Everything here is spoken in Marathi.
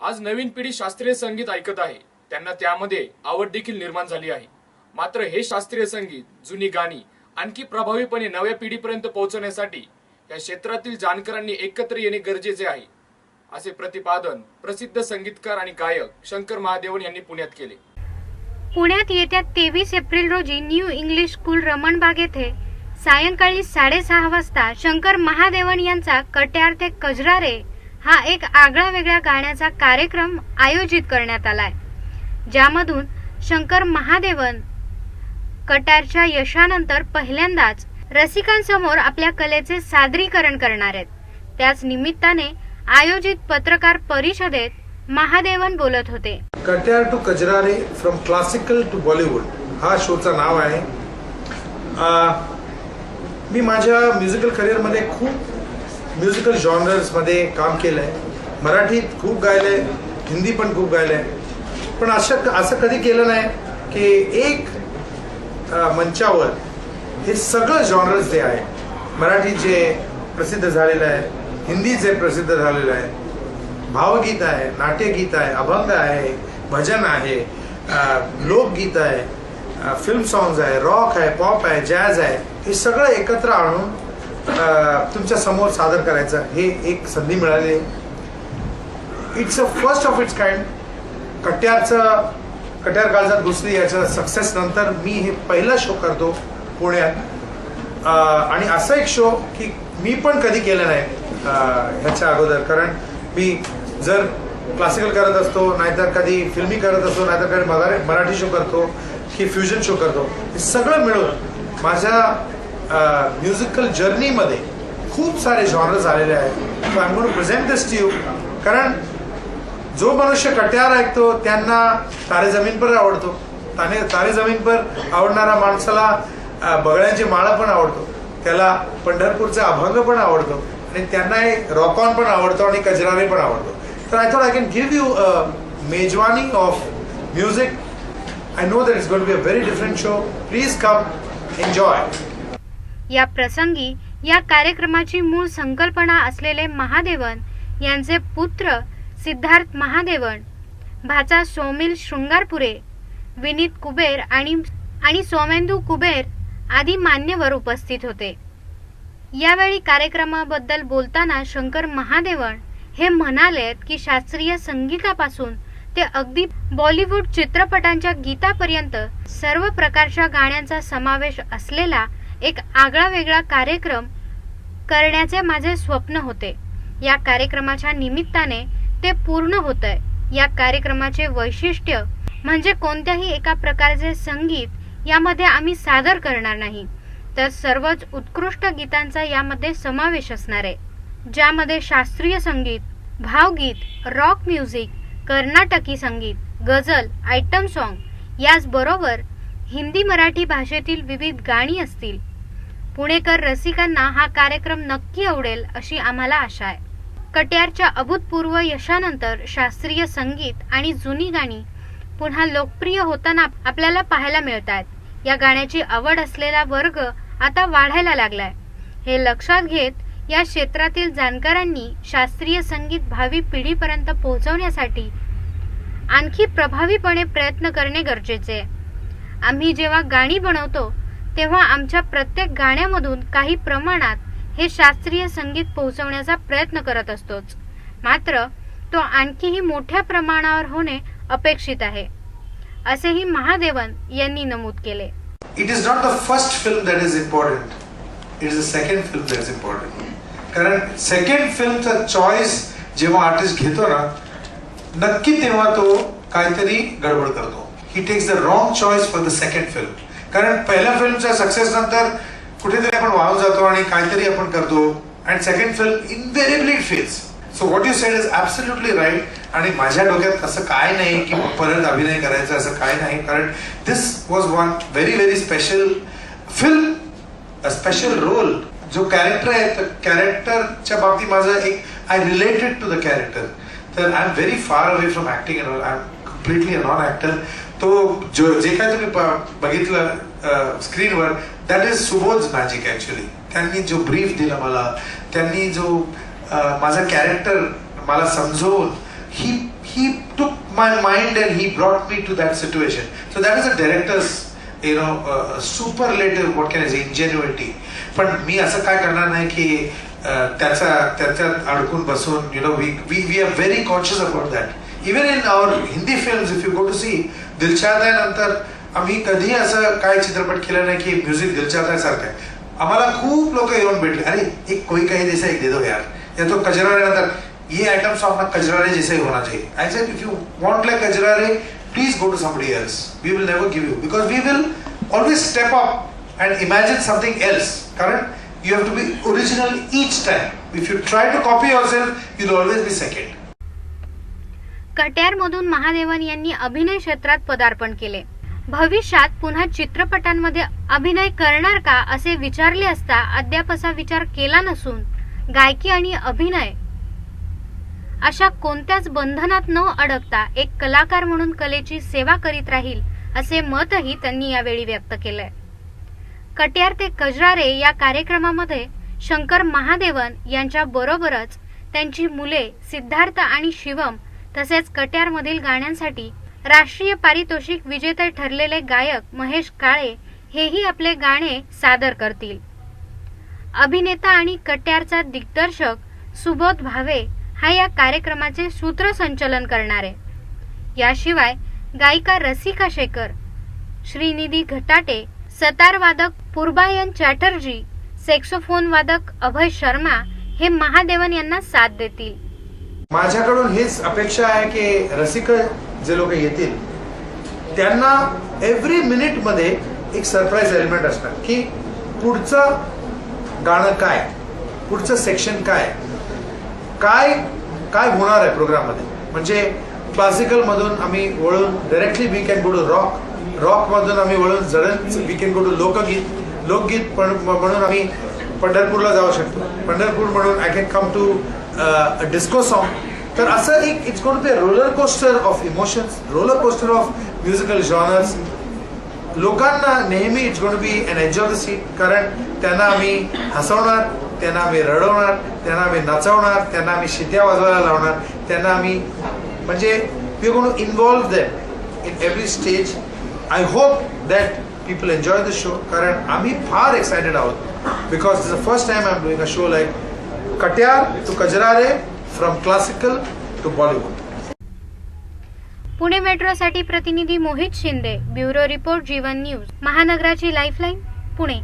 आज नवीन पिढी शास्त्रीय संगीत ऐकत आहे. त्यांना त्यामध्ये आवड देखील निर्माण झाली आहे. मात्र हे शास्त्रीय संगीत जुनी गाणी आणखी प्रभावीपणे नव्या पिढीपर्यंत पोहोचवण्यासाठी या क्षेत्रातील जाणकारांनी एकत्र येणे गरजेचे आहे असे प्रतिपादन प्रसिद्ध संगीतकार आणि गायक शंकर महादेवन यांनी पुण्यात केले. पुण्यात येत्या तेवीस एप्रिल रोजी न्यू इंग्लिश स्कूल रमणबाग येथे सायंकाळी साडेसहा वाजता शंकर महादेवन यांचा कट्यार ते कजरारे हा एक आगळा वेगळ्या गाण्याचा कार्यक्रम आयोजित करण्यात आलाय. ज्यामधून शंकर महादेवन कटारच्या यशानंतर पहिल्यांदाच रसिकांसमोर आपल्या कलेचे सादरीकरण करणार आहेत. त्याच निमित्ताने आयोजित पत्रकार परिषदेत महादेवन बोलत होते. Katyar to Kajrare from classical to Bollywood हा शोचं नाव आहे. मी माझ्या म्युझिकल करिअरमध्ये खूप म्युझिकल जॉनर्समध्ये काम केलं आहे मराठीत खूप गायलं आहे हिंदी पण खूप गायलं आहे पण असं असं कधी केलं नाही की एक मंचावर हे सगळं जॉनर्स जे आहे मराठी जे प्रसिद्ध झालेलं आहे हिंदी जे प्रसिद्ध झालेलं आहे भावगीत आहे नाट्यगीत आहे अभंग आहे भजन आहे लोकगीत आहे फिल्म सॉंग्स आहे रॉक आहे पॉप आहे जॅज आहे हे सगळं एकत्र आणून तुमच्यासमोर सादर करायचं हे एक संधी मिळाली. It's a first of it's kind कट्यारचं Katyar Kaljat Ghusli याच्या सक्सेस नंतर मी हे पहिला शो करतो पुण्यात. आणि असा एक शो की मी पण कधी केलं नाही ह्याच्या अगोदर. कारण मी जर क्लासिकल करत असतो नाहीतर कधी फिल्मी करत असतो नाहीतर कधी मराठी शो करतो की फ्युजन शो करतो हे सगळं मिळून माझ्या म्युझिकल जर्नीमध्ये खूप सारे जॉनर्स आलेले आहेत. So I gonna present this to you कारण जो मनुष्य कट्यार ऐकतो त्यांना तारे जमीन पर आवडतो. ताने तारे जमीन पर आवडणारा माणसाला बगळ्यांची माळा पण आवडतो. त्याला पंढरपूरचा अभंग पण आवडतो. आणि त्यांना एक रॉकॉन पण आवडतो आणि कजरारे पण आवडतो. तर I thought I can give you मेजवानी of music I know that it's got be a very different show please come enjoy या प्रसंगी या कार्यक्रमाची मूळ संकल्पना असलेले महादेवन यांचे पुत्र सिद्धार्थ महादेवन भाचा सोमिल शृंगारपुरे विनीत कुबेर आणि आणि सोमेंदू कुबेर आदी मान्यवर उपस्थित होते. यावेळी कार्यक्रमाबद्दल बोलताना शंकर महादेवन हे म्हणालेत की शास्त्रीय संगीतापासून ते अगदी बॉलिवूड चित्रपटांच्या गीतापर्यंत सर्व प्रकारच्या गाण्यांचा समावेश असलेला एक आगळा वेगळा कार्यक्रम करण्याचे माझे स्वप्न होते. या कार्यक्रमाच्या निमित्ताने ते पूर्ण होत आहे या कार्यक्रमाचे वैशिष्ट्य म्हणजे कोणत्याही एका प्रकारचे संगीत यामध्ये आम्ही सादर करणार नाही. तर सर्वच उत्कृष्ट गीतांचा यामध्ये समावेश असणार आहे. ज्यामध्ये शास्त्रीय संगीत भावगीत रॉक म्युझिक कर्नाटकी संगीत गझल आयटम सॉन्ग याचबरोबर हिंदी मराठी भाषेतील विविध गाणी असतील. पुणेकर रसिकांना हा कार्यक्रम नक्की आवडेल अशी आम्हाला आशा आहे. कट्यारच्या अभूतपूर्व यशानंतर शास्त्रीय संगीत आणि जुनी गाणी पुन्हा लोकप्रिय होताना आपल्याला पाहायला मिळत आहेत या गाण्याची आवड असलेला वर्ग आता वाढायला लागलाय. हे लक्षात घेत या क्षेत्रातील जाणकारांनी शास्त्रीय संगीत भावी पिढीपर्यंत पोहोचवण्यासाठी आणखी प्रभावीपणे प्रयत्न करणे गरजेचे आहे. आम्ही जेव्हा गाणी बनवतो तेव्हा आमच्या प्रत्येक गाण्यामधून काही प्रमाणात हे शास्त्रीय संगीत पोहोचवण्याचा प्रयत्न करत असतोच. मात्र तो आणखीही मोठ्या प्रमाणावर होणे अपेक्षित आहे असेही महादेवन यांनी नमूद केले. It is not the first film that is important it is the second film that is important कारण सेकंड फिल्मचा चॉईस जेव्हा आर्टिस्ट घेतो ना नक्की तेव्हा तो काहीतरी गडबड करतो. ही takes the wrong choice for the second film कारण पहिल्या फिल्मच्या सक्सेस नंतर कुठेतरी आपण वाहून जातो आणि काहीतरी आपण करतो. And second film invariably fails so what you said is absolutely right आणि माझ्या डोक्यात असं काय नाही की परत अभिनय करायचा असं काय नाही. कारण this was one very very special film a special role जो कॅरेक्टर आहे तर कॅरेक्टरच्या बाबतीत माझं एक I related to the character तर I am very far away from acting and I am completely a non actor तो जो जे काय तुम्ही बघितलं स्क्रीनवर that is Subodh magic actually त्यांनी जो ब्रीफ दिला मला त्यांनी जो माझा कॅरेक्टर मला समजवून he he took my mind and he brought me to that situation so that is a director's you know super superlative, what can is say, पण मी असं काय करणार नाही की त्याचा त्याच्यात अडकून बसून you know we we we are very conscious about that even in our Hindi films if you go to see Dilshad आहे नंतर आम्ही कधी असं काय चित्रपट केलं नाही की म्युझिक दिलशाद सारखं आहे आम्हाला खूप लोक येऊन भेटले अरे एक कोई काही जैसा एक दे दो यार या तो कजरारे नंतर ये आइटम सॉन्ग ना कजरारे जैसा ही होना चाहिए I said if you want like Kajrare please go to somebody else we will never give you because we will always step up and imagine something else. Karan, you have to be original each time. If you try to copy yourself, you'll always be second. कट्यारमधून महादेवन यांनी अभिनय क्षेत्रात पदार्पण केले. भविष्यात पुन्हा चित्रपटांमध्ये अभिनय करणार का असे विचारले असता अद्याप असा विचार केला नसून गायकी आणि अभिनय अशा कोणत्याच बंधनात न अडकता एक कलाकार म्हणून कलेची सेवा करीत राहील असे मतही त्यांनी यावेळी व्यक्त केलंय. कट्यार ते कजरारे या कार्यक्रमामध्ये शंकर महादेवन यांच्या बरोबरच त्यांची मुले सिद्धार्थ आणि शिवम तसेच कट्यारमधील गाण्यांसाठी राष्ट्रीय पारितोषिक विजेते ठरलेले गायक महेश काळे हेही आपले गाणे सादर करतील. अभिनेता आणि कट्यारचा दिग्दर्शक सुबोध भावे हा या कार्यक्रमाचे सूत्रसंचलन करणार. आहे याशिवाय गायिका रसिका शेखर श्रीनिधी घटाटे सतार वादक पूर्बायन चॅटर्जी सेक्सोफोन वादक अभय शर्मा हे महादेवन यांना साथ देतील. माझ्याकडून हीच अपेक्षा आहे की रसिक जे लोक येतील त्यांना एव्हरी मिनिटमध्ये एक सरप्राईज एलिमेंट असणार की पुढचं गाणं काय पुढचं सेक्शन काय काय काय होणार आहे प्रोग्राममध्ये म्हणजे क्लासिकल मधून आम्ही वळून directly we can go to rock rock मधून आम्ही वळून जडण वी कॅन गो टू लोकगीत लोकगीत पण म्हणून आम्ही पंढरपूरला जाऊ शकतो. पंढरपूर म्हणून I can come to disco song तर असं एक it's got be roller coaster of emotions roller coaster of musical genres लोकांना नेहमी it's got be an enjoy the seat कारण त्यांना आम्ही हसवणार त्यांना आम्ही रडवणार त्यांना आम्ही नाचवणार त्यांना आम्ही शिट्या वाजवायला लावणार त्यांना आम्ही म्हणजे we gonna involve them in every stage I hope that people enjoy the show कारण आम्ही फार एक्सायटेड आहोत because the first time I am doing a show like Katyar to Kajrare from classical to Bollywood Pune मेट्रोसाठी प्रतिनिधी Mohit Shinde bureau report Jeevan news. महानगराची lifeline Pune.